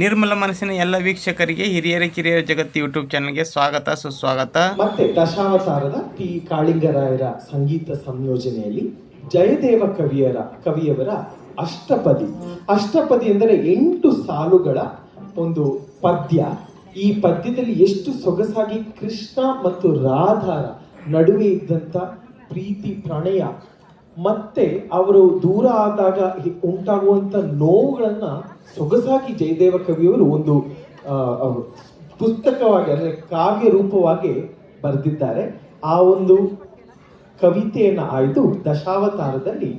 ನಿರ್ಮಲ ಮನಸ್ಸಿನ ಎಲ್ಲ ವೀಕ್ಷಕರಿಗೆ, ಹಿರಿಯರ, ಕಿರಿಯರ ಜಗತ್ತು ಯೂಟ್ಯೂಬ್ ಚಾನಲ್ಗೆ ಸ್ವಾಗತ, ಸುಸ್ವಾಗತ. ಮತ್ತೆ ದಶಾವತಾರದ ಟಿ. ಕಾಳಿಂಗರಾಯರ ಸಂಗೀತ ಸಂಯೋಜನೆಯಲ್ಲಿ ಜಯದೇವ ಕವಿಯರ, ಕವಿಯವರ ಅಷ್ಟಪದಿ. ಅಷ್ಟಪದಿ ಎಂದರೆ ಎಂಟು ಸಾಲುಗಳ ಒಂದು ಪದ್ಯ. ಈ ಪದ್ಯದಲ್ಲಿ ಎಷ್ಟು ಸೊಗಸಾಗಿ ಕೃಷ್ಣ ಮತ್ತು ರಾಧಾರ ನಡುವೆ ಇದ್ದಂತ ಪ್ರೀತಿ, ಪ್ರಣಯ, ಮತ್ತೆ ಅವರು ದೂರ ಆದಾಗ ಉಂಟಾಗುವಂಥ ನೋವುಗಳನ್ನ ಸೊಗಸಾಗಿ ಜಯದೇವ ಕವಿಯವರು ಒಂದು ಪುಸ್ತಕವಾಗಿ, ಅಂದ್ರೆ ಕಾವ್ಯ ರೂಪವಾಗಿ ಬರೆದಿದ್ದಾರೆ. ಆ ಒಂದು ಕವಿತೆಯನ್ನ ಆಯ್ದು ದಶಾವತಾರದಲ್ಲಿ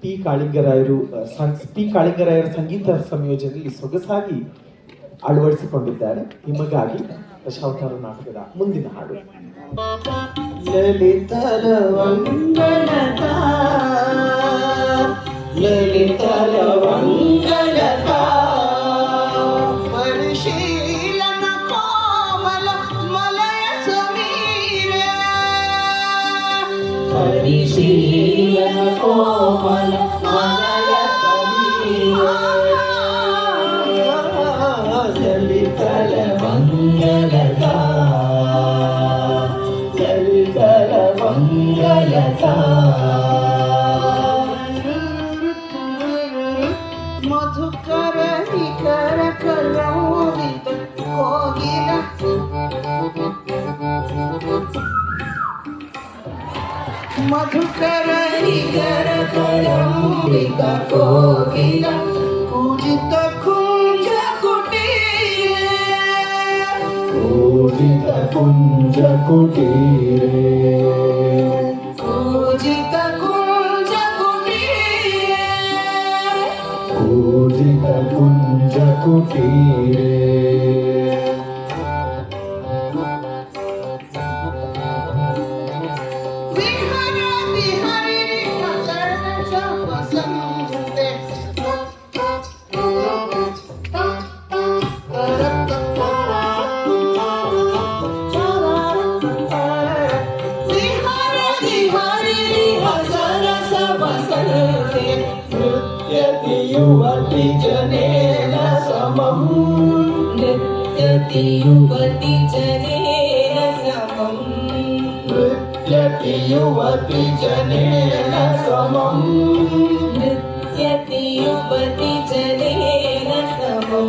ಪಿ. ಕಾಳಿಂಗರಾಯರು ಪಿ. ಕಾಳಿಂಗರಾಯರ ಸಂಗೀತ ಸಂಯೋಜನೆಯಲ್ಲಿ ಸೊಗಸಾಗಿ ಅಳವಡಿಸಿಕೊಂಡಿದ್ದಾರೆ. ನಿಮಗಾಗಿ ದಶಾವತಾರ ನಾಟಕದ ಮುಂದಿನ ಹಾಡು. ಲಲಿತರ ವಂದನತ மங்களதா? கல்கல மங்களதா? மதுக்கர விகர கலோதித கோகில. மதுக்கர விகர கோகில. பூஜ কুঞ্জ কুটিরে পূজিত কুঞ্জ কুটিরে পূজিত কুঞ্জ কুটিরে యువతిజనేన సమం నృత్యతి యువతిజనేన సమం నృత్యతి యువతిజనేన సమం నృత్యతి యువతిజనేన సమం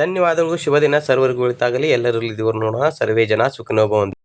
ಧನ್ಯವಾದಗಳು. ಶುಭ ದಿನ ಸರ್ವರಿಗೂ ಒಳಿತಾಗಲಿ ಎಲ್ಲರಲ್ಲಿ ದೇವರು ನೋಡೋಣ. ಸರ್ವೇ ಜನ ಸುಖನೋಭವಂತು